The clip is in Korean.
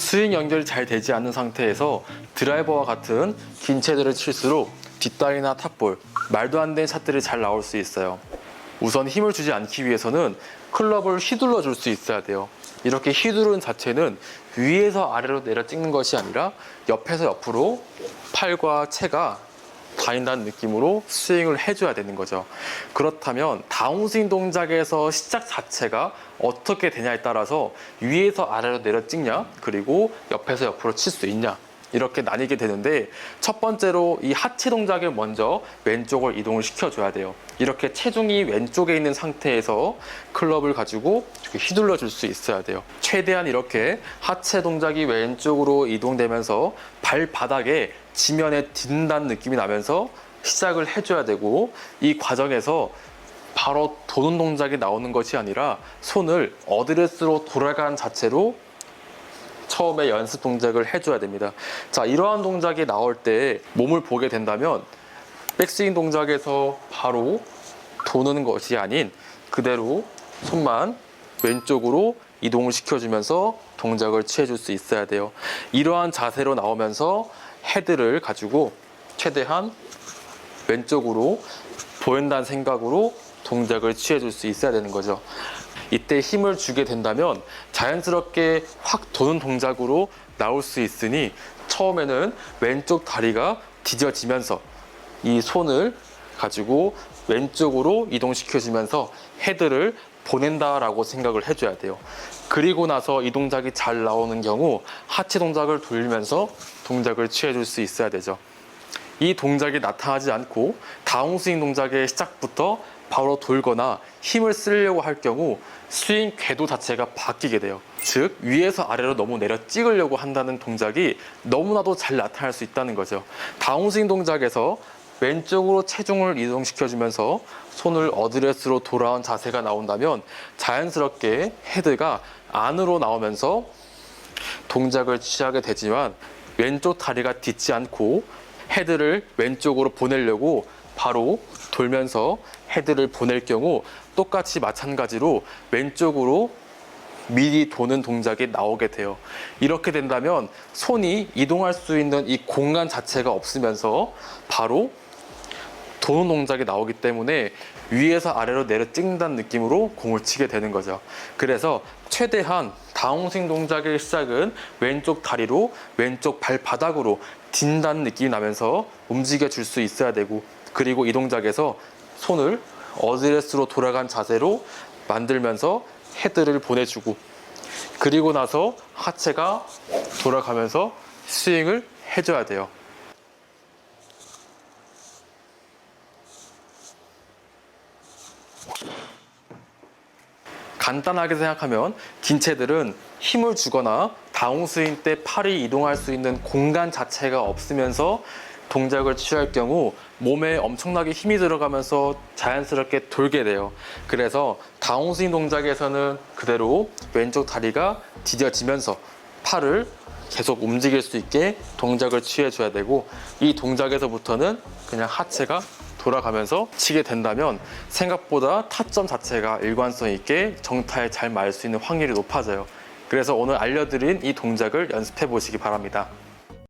스윙 연결이 잘 되지 않는 상태에서 드라이버와 같은 긴 채들을 칠수록 뒷다리나 탑볼, 말도 안 되는 샷들이 잘 나올 수 있어요. 우선 힘을 주지 않기 위해서는 클럽을 휘둘러 줄 수 있어야 돼요. 이렇게 휘두르는 자체는 위에서 아래로 내려 찍는 것이 아니라 옆에서 옆으로 팔과 채가 다닌다는 느낌으로 스윙을 해줘야 되는 거죠. 그렇다면 다운스윙 동작에서 시작 자체가 어떻게 되냐에 따라서 위에서 아래로 내려 찍냐, 그리고 옆에서 옆으로 칠 수 있냐. 이렇게 나뉘게 되는데 첫 번째로 이 하체 동작에 먼저 왼쪽을 이동을 시켜줘야 돼요. 이렇게 체중이 왼쪽에 있는 상태에서 클럽을 가지고 이렇게 휘둘러 줄 수 있어야 돼요. 최대한 이렇게 하체 동작이 왼쪽으로 이동되면서 발바닥에 지면에 딛는다는 느낌이 나면서 시작을 해줘야 되고 이 과정에서 바로 도는 동작이 나오는 것이 아니라 손을 어드레스로 돌아간 자체로 처음에 연습 동작을 해줘야 됩니다. 자, 이러한 동작이 나올 때 몸을 보게 된다면 백스윙 동작에서 바로 도는 것이 아닌 그대로 손만 왼쪽으로 이동을 시켜주면서 동작을 취해줄 수 있어야 돼요. 이러한 자세로 나오면서 헤드를 가지고 최대한 왼쪽으로 보인다는 생각으로 동작을 취해줄 수 있어야 되는 거죠. 이때 힘을 주게 된다면 자연스럽게 확 도는 동작으로 나올 수 있으니 처음에는 왼쪽 다리가 뒤져지면서 이 손을 가지고 왼쪽으로 이동시켜주면서 헤드를 보낸다라고 생각을 해줘야 돼요. 그리고 나서 이 동작이 잘 나오는 경우 하체 동작을 돌리면서 동작을 취해줄 수 있어야 되죠. 이 동작이 나타나지 않고 다운스윙 동작의 시작부터 바로 돌거나 힘을 쓰려고 할 경우 스윙 궤도 자체가 바뀌게 돼요. 즉 위에서 아래로 너무 내려 찍으려고 한다는 동작이 너무나도 잘 나타날 수 있다는 거죠. 다운스윙 동작에서 왼쪽으로 체중을 이동시켜주면서 손을 어드레스로 돌아온 자세가 나온다면 자연스럽게 헤드가 안으로 나오면서 동작을 취하게 되지만 왼쪽 다리가 딛지 않고 헤드를 왼쪽으로 보내려고 바로 돌면서 헤드를 보낼 경우 똑같이 마찬가지로 왼쪽으로 미리 도는 동작이 나오게 돼요. 이렇게 된다면 손이 이동할 수 있는 이 공간 자체가 없으면서 바로 도는 동작이 나오기 때문에 위에서 아래로 내려 찍는다는 느낌으로 공을 치게 되는 거죠. 그래서 최대한 다운스윙 동작의 시작은 왼쪽 다리로 왼쪽 발바닥으로 딘다는 느낌이 나면서 움직여 줄 수 있어야 되고 그리고 이 동작에서 손을 어드레스로 돌아간 자세로 만들면서 헤드를 보내주고 그리고 나서 하체가 돌아가면서 스윙을 해줘야 돼요. 간단하게 생각하면 긴 채들은 힘을 주거나 다운스윙 때 팔이 이동할 수 있는 공간 자체가 없으면서 동작을 취할 경우 몸에 엄청나게 힘이 들어가면서 자연스럽게 돌게 돼요. 그래서 다운스윙 동작에서는 그대로 왼쪽 다리가 디뎌지면서 팔을 계속 움직일 수 있게 동작을 취해줘야 되고 이 동작에서부터는 그냥 하체가 돌아가면서 치게 된다면 생각보다 타점 자체가 일관성 있게 정타에 잘 맞을 수 있는 확률이 높아져요. 그래서 오늘 알려드린 이 동작을 연습해 보시기 바랍니다.